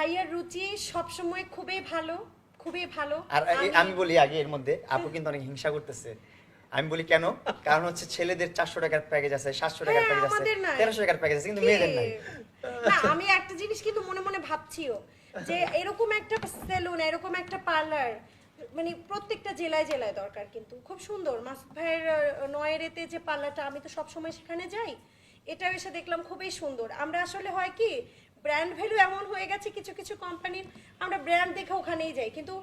ভাইয়ার রুচি সবসময় খুবই ভালো খুবই ভালো। আর এই- আমি বলি আগে এর মধ্যে আপু কিন্তু অনেক হিংসা করতেছে। আমি বলি কেন? কারণ হচ্ছে ছেলেদের চারশো টাকার প্যাকেজ আছে সাতশো টাকার হ্যাঁ, প্যাকেজ আছে আমাদের নাই। তেরোশো টাকার প্যাকেজ আছে কিন্তু মেয়েদের নাই। না আমি একটা জিনিস কিন্তু মনে মনে ভাবছিও যে এরকম একটা সেলুন এরকম একটা পার্লার মানে প্রত্যেকটা জেলায় জেলায় দরকার কিন্তু। খুব সুন্দর। মাসুদ ভাইয়ের আহ, নয়েরেতে যে পার্লারটা আমি তো সবসময় সেখানে যাই এটা এসে দেখলাম খুবই সুন্দর। আমরা আসলে হয় কি ব্র্যান্ড ভ্যালু এমন হয়ে গেছে কিছু কিছু কোম্পানির আমরা ব্র্যান্ড দেখে ওখানেই যাই। কিন্তু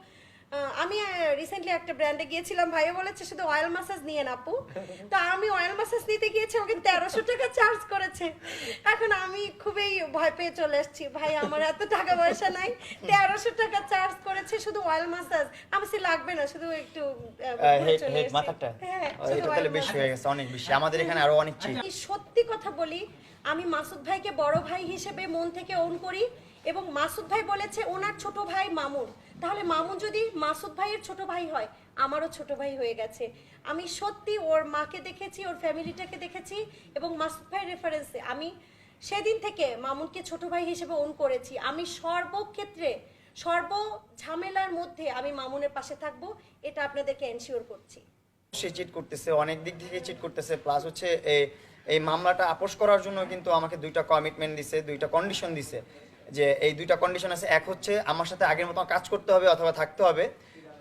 আমি রিসেন্টলি একটা ব্র্যান্ডে গিয়েছিলাম ভাইও বলেছে শুধু অয়েল মাসাজ নিয়ে আপু। তো আমি অয়েল মাসাজ নিতে গিয়েছি ওকে তেরোশো টাকা চার্জ করেছে। এখন আমি খুবই ভয় পেয়ে চলে এসেছি ভাই আমার এত টাকা পয়সা নাই তেরোশো টাকা চার্জ করেছে শুধু অয়েল মাসাজ আমার সে লাগবে না শুধু একটু মাথাটা? হ্যাঁ, বেশি হয়ে গেছে অনেক বেশি। আমাদের এখানে আরও অনেক সত্যি কথা বলি আমি মাসুদ ভাইকে বড় ভাই হিসেবে মন থেকে ওন করি এবং মাসুদ ভাই বলেছে, ওনার ছোট ভাই মামুন। তাহলে মামুন যদি মাসুদ ভাইয়ের ছোট ভাই হয়, আমারও ছোট ভাই হয়ে গেছে। আমি সত্যি ওর মাকে দেখেছি, ওর ফ্যামিলিটাকে দেখেছি এবং মাসুদ ভাইয়ের রেফারেন্সে আমি সেদিন থেকে মামুনকে ছোট ভাই হিসেবে ওন করেছি। আমি সর্বক্ষেত্রে, সর্ব ঝামেলার মধ্যে আমি মামুনের পাশে থাকব, এটা আপনাদেরকে এনশিওর করছি। সে চিট করতেছে, অনেক দিক থেকে চিট করতেছে প্লাস হচ্ছে এই মামলাটা আপোষ করার জন্য কিন্তু আমাকে দুইটা কমিটমেন্ট দিছে, দুইটা কন্ডিশন দিছে যে এই দুইটা কন্ডিশন আছে। এক হচ্ছে আমার সাথে আগের মতো কাজ করতে হবে অথবা থাকতে হবে।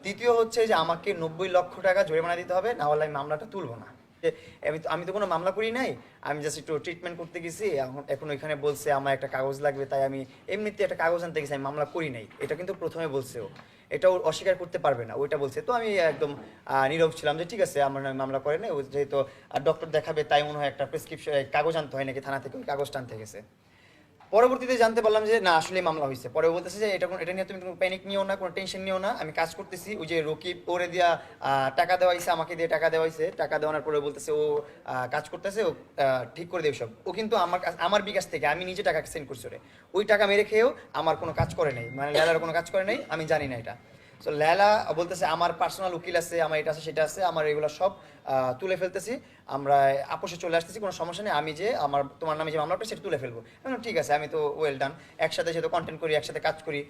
তৃতীয় হচ্ছে যে আমাকে নব্বই লক্ষ টাকা জরিমানা দিতে হবে, না হলে আমি মামলাটা তুলব না। আমি আমি তো কোনো মামলা করি নাই। আমি জাস্ট একটু ট্রিটমেন্ট করতে গেছি, এখন এখন ওইখানে বলছে আমার একটা কাগজ লাগবে, তাই আমি এমনিতে একটা কাগজ আনতে গেছি, আমি মামলা করি নাই। এটা কিন্তু প্রথমে বলছে ও। এটা ওর অস্বীকার করতে পারবে না, ওইটা বলছে। তো আমি একদম নীরব ছিলাম যে, ঠিক আছে, আমার নামে মামলা করে নেই ও যেহেতু ডক্টর দেখাবে, তাই মনে হয় একটা প্রেসক্রিপশন কাগজ আনতে হয় নাকি, থানা থেকে ওই কাগজটা আনতে গেছে। পরবর্তীতে জানতে পারলাম যে, না আসলে মামলা হয়েছে পরে বলতেছে যে, এটা এটা নিয়ে তুমি কোনো প্যানিক নিও না, কোনো টেনশন নিও না। আমি কাজ করতেছি। ওই যে রকিব ওরে দিয়া টাকা দেওয়া হয়েছে আমাকে দিয়ে টাকা দেওয়া হয়েছে টাকা দেওয়ার পরে বলতেছে, ও কাজ করতেছে, ও ঠিক করে দেবে সব। ও কিন্তু আমার আমার বিকাশ থেকে আমি নিজে টাকা সেন্ড করছি ওই টাকা মেরে খেয়েও আমার কোনো কাজ করে নেই। মানে লেলার কোনো কাজ করে নেই, আমি জানি না এটা। সো লেলা বলতেছে, আমার পার্সোনাল উকিল আছে, আমার এটা আছে, সেটা আছে, আমার এগুলো সব তুলে ফেলতেছি। আমরা আপোষে চলে আসতেছি, কোনো সমস্যা নেই। আমি যে আমার, তোমার নামে যে মামলাটা, সেটা তুলে ফেলব। ঠিক আছে, আমি তো ওয়েল ডান একসাথে যেহেতু কন্টেন্ট করি, একসাথে কাজ করি।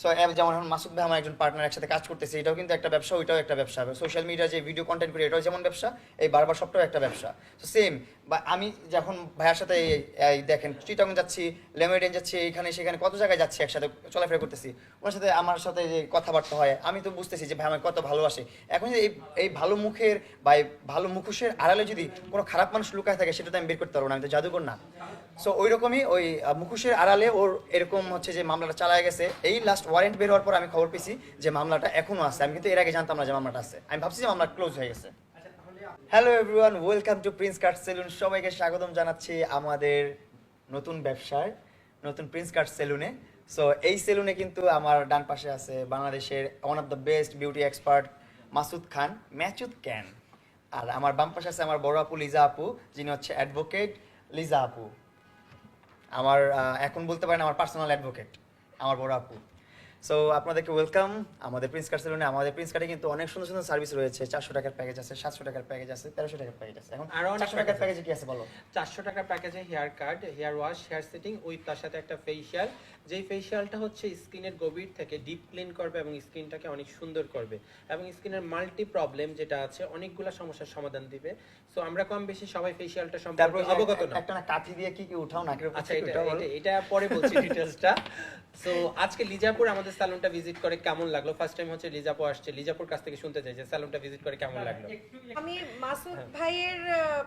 সো যেমন এখন মাসুদ ভাই আমার একজন পার্টনার একসাথে কাজ করতেছে, এটাও কিন্তু একটা ব্যবসা, ওইটাও একটা ব্যবসা। সোশ্যাল মিডিয়া যে ভিডিও কন্টেন্ট করি এটাও যেমন ব্যবসা, এই বারবার সবটাও একটা ব্যবসা। তো সেম বা আমি যখন ভাইয়ের সাথে এই- দেখেন চিটাং যাচ্ছি লেমেডেন যাচ্ছি, এখানে, সেখানে কত জায়গায় যাচ্ছি একসাথে চলাফেরা করতেছি, ওনার সাথে আমার সাথে যে কথাবার্তা হয়, আমি তো বুঝতেছি যে ভাই আমাকে কত ভালোবাসে। এখন এই এই ভালো মুখের বা ভালো মুখোশের আড়ালে যদি কোনো খারাপ মানুষ লুকায় থাকে, সেটা তো আমি বের করতে পারব না, আমি তো জাদুকর না। সো ওই রকমই ওই মুখোশের আড়ালে ওর এরকম হচ্ছে যে মামলাটা চালায় গেছে। এই লাস্ট ওয়ারেন্ট বের হওয়ার পর আমি খবর পেয়েছি যে মামলাটা এখনও আছে। আমি কিন্তু এর আগে জানতাম না যে মামলাটা আছে। আমি ভাবছি যে মামলা ক্লোজ হয়ে গেছে। Hello everyone welcome to Prince Card Salon সবাইকে স্বাগতম জানাচ্ছি আমাদের নতুন ব্যবসার, নতুন প্রিন্স কার্ড সেলুনে সো এই সেলুনে কিন্তু আমার ডান পাশে আছে বাংলাদেশের one of the best beauty expert Masud Khan ম্যাচুদ ক্যান আর আমার বাম পাশে আছে আমার বড় আপু লিজা আপু, যিনি হচ্ছে অ্যাডভোকেট লিজা আপু। আমার এখন বলতে পারেন আমার পার্সোনাল অ্যাডভোকেট আমার বড় আপু। সো আপনাদেরকে ওয়েলকাম আমাদের প্রিন্স কার্ড সেলুনে আমাদের প্রিন্স কার্ডে কিন্তু অনেক সুন্দর সুন্দর সার্ভিস রয়েছে। চারশো টাকার প্যাকেজ আছে সাতশো টাকার প্যাকেজ আছে তেরোশো টাকার প্যাকেজ আছে। এখন আরও চারশো টাকার প্যাকেজে কি আছে বলো? চারশো টাকার প্যাকেজে hair cut hair wash hair setting with তার সাথে একটা ফেসিয়াল যেই ফেসিয়ালটা হচ্ছে স্কিনের গভীর থেকে ডিপ ক্লিন করবে এবং স্কিনটাকে অনেক সুন্দর করবে। এবং স্কিনের মাল্টি প্রবলেম যেটা আছে অনেকগুলো সমস্যার সমাধান দিবে। সো আমরা কম বেশি সবাই ফেসিয়ালটা সম্পর্কে অবগত না। একটা না কাঠি দিয়ে কি কি উঠাও নাকের আচ্ছা এটা এটা- পরে বলছি ডিটেলসটা সো আজকে লিজাপুর আমাদের স্যালুনটা ভিজিট করে কেমন লাগল? ফার্স্ট টাইম হচ্ছে লিজাপুর আসছে লিজাপুর কাছ থেকে শুনতে চাই যে স্যালুনটা ভিজিট করে কেমন লাগল? আমি মাসুদ হ্যাঁ। ভাইয়ের আহ,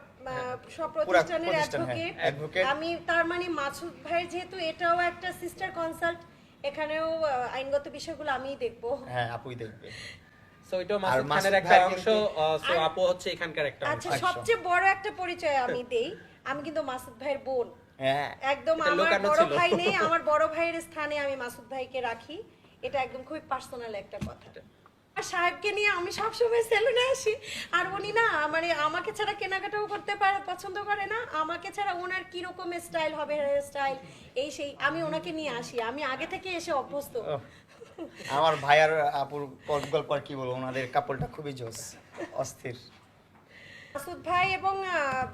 সব প্রতিষ্ঠানের হ্যাঁ। অ্যাডভোকেট আমি তার মানে মাসুদ ভাইয়ের যেহেতু এটাও একটা সিস্টার কনসাল্ট এখানেও আইনগত বিষয়গুলো আমিই দেখব। হ্যাঁ আপুই দেখবে। সো এটা মাসুদ খানের একটা অংশ সো আপু হচ্ছে এখানকার একটা অংশ। আচ্ছা সবচেয়ে বড় একটা পরিচয় আমি দেই আমি কিন্তু মাসুদ ভাইয়ের বোন। হ্যাঁ। একদম আমার বড় ভাই নেই আমার বড় ভাইয়ের স্থানে আমি মাসুদ ভাইকে রাখি। এটা একদম খুবই পার্সোনাল একটা কথা। আর সাহেবকে নিয়ে আমি সবসময় সেলুনে আসি। আর উনি না মানে আমাকে ছাড়া কেনাকাটাও করতে পারে পছন্দ করে না। আমাকে ছাড়া ওনার কীরকম স্টাইল হবে হেয়ার স্টাইল এই সেই আমি ওনাকে নিয়ে আসি। আমি আগে থেকে এসে অভ্যস্ত। আমার ভাই আর আপুর গল্প আর কি বলব? ওনাদের কাপড়টা খুবই জোস অস্থির। মাসুদ ভাই এবং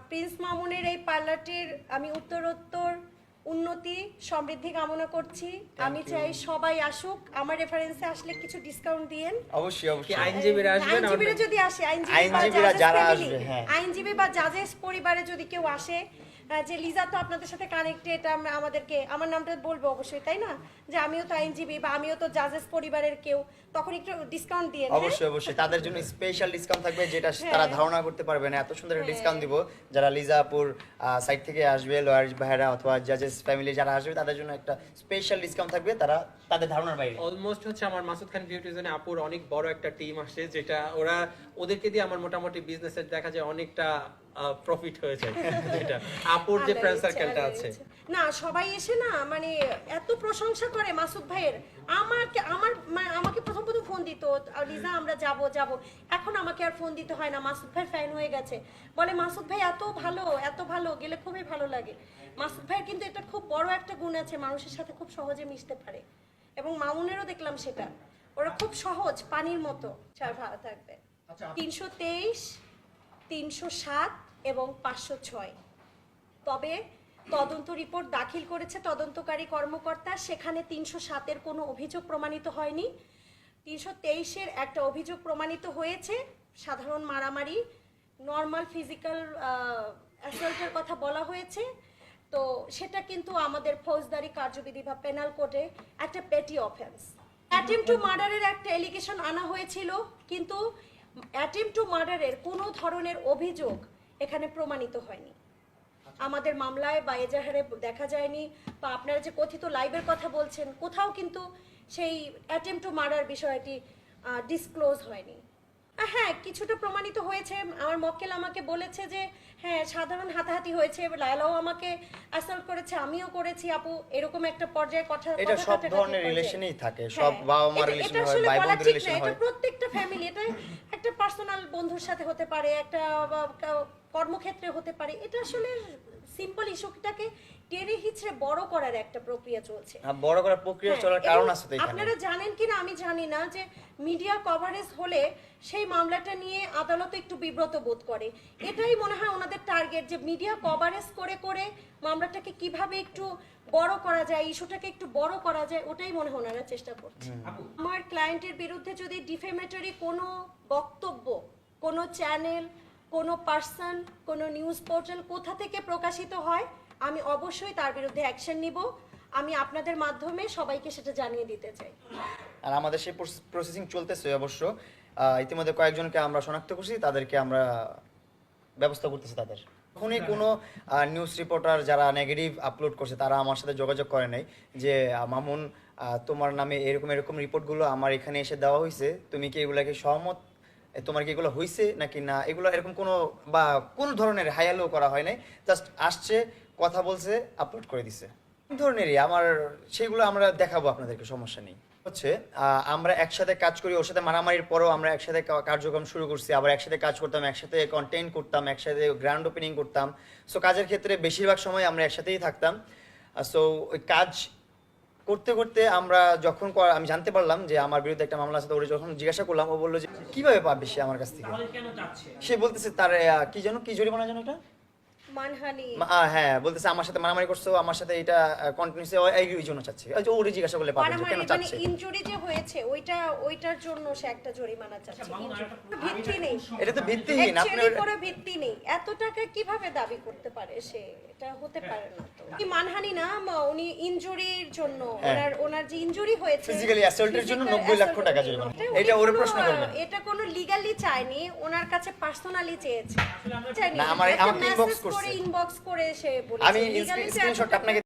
প্রিন্স মামুনের এই পার্লারটির আমি উত্তরোত্তর উন্নতি সমৃদ্ধি কামনা করছি। আমি চাই সবাই আসুক। আমার রেফারেন্সে আসলে কিছু ডিসকাউন্ট দিয়েন। অবশ্যই অবশ্যই। আইনজীবীরা আসবেন? আইনজীবীরা যদি আসে আইনজীবী আইনজীবীরা যারা আসবে, হ্যাঁ। আইনজীবী বা জাজেস পরিবারে যদি কেউ আসে যে লিজা তো আপনাদের সাথে কানেক্টেড আমাদেরকে আমার নামটা বলব অবশ্যই তাই না? যে আমিও তো আইনজীবী বা আমিও তো জাজেস পরিবারের কেউ তখন একটু ডিসকাউন্ট দিয়ে হ্যাঁ? অবশ্যই অবশ্যই। তাদের জন্য স্পেশাল ডিসকাউন্ট থাকবে যেটা হ্যাঁ। তারা ধারণা করতে পারবে না। এত সুন্দর একটা ডিসকাউন্ট দিব যারা লিজাপুর সাইড থেকে আসবে লয়ার ভাইরা অথবা জাজেস ফ্যামিলি যারা আসবে তাদের জন্য একটা স্পেশাল ডিসকাউন্ট থাকবে তারা তাদের ধারণার বাইরে। অলমোস্ট হচ্ছে আমার মাসুদ খান বিউটি জোনে আপুর অনেক বড় একটা টিম আসে যেটা ওরা ওদেরকে দিয়ে আমার মোটামুটি বিজনেসের দেখা যায় অনেকটা প্রফিট হয়ে যায়। এটা আপুর যে ফ্রেন্ড সার্কেলটা আছে। না সবাই এসে না মানে এত প্রশংসা করে মাসুদ ভাইয়ের। আমাকে আমার মানে আমাকে প্রথম প্রথম ফোন দিত আর লিজা আমরা যাব যাব। এখন আমাকে আর ফোন দিতে হয় না মাসুদ ভাই ফ্যান হয়ে গেছে। বলে মাসুদ ভাই এত ভালো এত ভালো গেলে খুবই ভালো লাগে। মাসুদ ভাইয়ের কিন্তু এটা খুব বড় একটা গুণ আছে মানুষের সাথে খুব সহজে মিশতে পারে। এবং মামুনেরও দেখলাম সেটা। ওরা খুব সহজ পানির মতো। সবাই ভালো থাকবে। তিনশো তেইশ তিনশো সাত এবং পাঁচশো ছয়। তবে তদন্ত রিপোর্ট দাখিল করেছে তদন্তকারী কর্মকর্তা। সেখানে তিনশো সাতের কোনো অভিযোগ প্রমাণিত হয়নি। তিনশো তেইশের একটা অভিযোগ প্রমাণিত হয়েছে। সাধারণ মারামারি নর্মাল ফিজিক্যাল অ্যাসল্টের কথা বলা হয়েছে। তো সেটা কিন্তু আমাদের ফৌজদারি কার্যবিধি বা পেনাল কোডে একটা পেটি অফেন্স অ্যাটেম টু মার্ডারের একটা এলিগেশন আনা হয়েছিল, কিন্তু অ্যাটেম টু মার্ডারের কোনো ধরনের অভিযোগ এখানে প্রমাণিত হয়নি। আমাদের মামলায় বা এজাহারে দেখা যায়নি বা আপনারা যে কথিত লাইভের কথা বলছেন কোথাও কিন্তু সেই অ্যাটেম টু মার্ডার বিষয়টি ডিসক্লোজ হয়নি। হ্যাঁ কিছুটা প্রমাণিত হয়েছে। আমার মক্কেল আমাকে বলেছে যে হ্যাঁ সাধারণ হাতাহাতি হয়েছে লায়লাও আমাকে অ্যাসল্ট করেছে আমিও করেছি আপু এরকম একটা পর্যায়ে কথা এটা সব ধরনের। রিলেশনেই থাকে। হ্যাঁ, সব বাবা মা এটা- রিলেশন হয় ভাই বলা বোনদের রিলেশন না, এটা প্রত্যেকটা ফ্যামিলি এটা একটা পার্সোনাল বন্ধুর সাথে হতে পারে একটা কর্মক্ষেত্রে হতে পারে। এটা আসলে সিম্পল ইস্যুটাকে টেনে হিচড়ে বড় করার একটা প্রক্রিয়া চলছে। বড় করার প্রক্রিয়া হ্যাঁ, চলার কারণ আছে তো আপনারা জানেন কিনা আমি জানি না যে মিডিয়া কভারেজ হলে সেই মামলাটা নিয়ে আদালত একটু বিব্রত বোধ করে। এটাই মনে হয় ওনাদের টার্গেট যে মিডিয়া কভারেজ করে করে মামলাটাকে কীভাবে একটু বড় করা যায় ইস্যুটাকে একটু বড় করা যায় ওটাই মনে হয় ওনারা চেষ্টা করছে। আমার ক্লায়েন্টের বিরুদ্ধে যদি ডিফেমেটরি কোনো বক্তব্য কোনো চ্যানেল কোনো পার্সন কোনো নিউজ পোর্টাল কোথা থেকে প্রকাশিত হয় আমি অবশ্যই তার বিরুদ্ধে অ্যাকশন নিব। আমি আপনাদের মাধ্যমে সবাইকে সেটা জানিয়ে দিতে চাই। আর আমাদের সেই প্রসেসিং চলতেছে অবশ্য। ইতিমধ্যে কয়েকজনকে আমরা শনাক্ত করছি তাদেরকে আমরা ব্যবস্থা করতেছি তাদের। যখনই কোনো নিউজ রিপোর্টার যারা নেগেটিভ আপলোড করছে তারা আমার সাথে যোগাযোগ করে নাই যে মামুন তোমার নামে এরকম এরকম রিপোর্টগুলো আমার এখানে এসে দেওয়া হয়েছে তুমি কি এগুলাকে সহমত তোমার কি এগুলো হয়েছে নাকি না? এগুলো এরকম কোনো বা কোন ধরনের হায়ালো করা হয় নাই। জাস্ট আসছে, কথা বলছে আপলোড করে দিছে। ধরনেরই আমার, সেগুলো আমরা দেখাবো আপনাদেরকে, সমস্যা নেই। হচ্ছে আমরা একসাথে কাজ করি, ওর সাথে মারামারির পরেও আমরা একসাথে কার্যক্রম শুরু করছি। আবার একসাথে কাজ করতাম, একসাথে কন্টেন্ট করতাম, একসাথে গ্র্যান্ড ওপেনিং করতাম। সো কাজের ক্ষেত্রে বেশিরভাগ সময় আমরা একসাথেই থাকতাম। সো ওই কাজ করতে করতে আমরা যখন আমি জানতে পারলাম যে আমার বিরুদ্ধে একটা মামলা আছে তো ওরে যখন জিজ্ঞাসা করলাম ও বলল যে কীভাবে পাবে সে আমার কাছ থেকে? সে বলতেছে তার কি যেন কি জরিমানা যেন এটা? হ্যাঁ বলতেছে আমার সাথে মারামারি করছ আমার সাথে এটা কন্টিনিউসলি এই জন্য চাচ্ছে। ওই যে ওরে জিজ্ঞাসা করলে পাবে কেন মানে চাচ্ছে? ইনজুরি যে হয়েছে ওইটা ওইটার জন্য সে একটা জরিমানা চাচ্ছে। ভিত্তি নেই। এটা তো ভিত্তিহীন আপনি কোনো ভিত্তি নেই। এত টাকা কীভাবে দাবি করতে পারে সে? এটা হতে পারে না। কি মানহানি না উনি ইনজুরির জন্য হ্যাঁ। ওনার ওনার যে ইনজুরি হয়েছে ফিজিক্যালি অ্যাসল্টের জন্য 90 লক্ষ টাকা জরিমানা। এটা ওরে কোনো, প্রশ্ন করবেন। এটা কোনো লিগালি চায়নি ওনার কাছে পার্সোনালি চেয়েছে না, আমার- আমাকে inbox করছে। ইনবক্স করে সে বলেছে আমি স্ক্রিনশট আপনাকে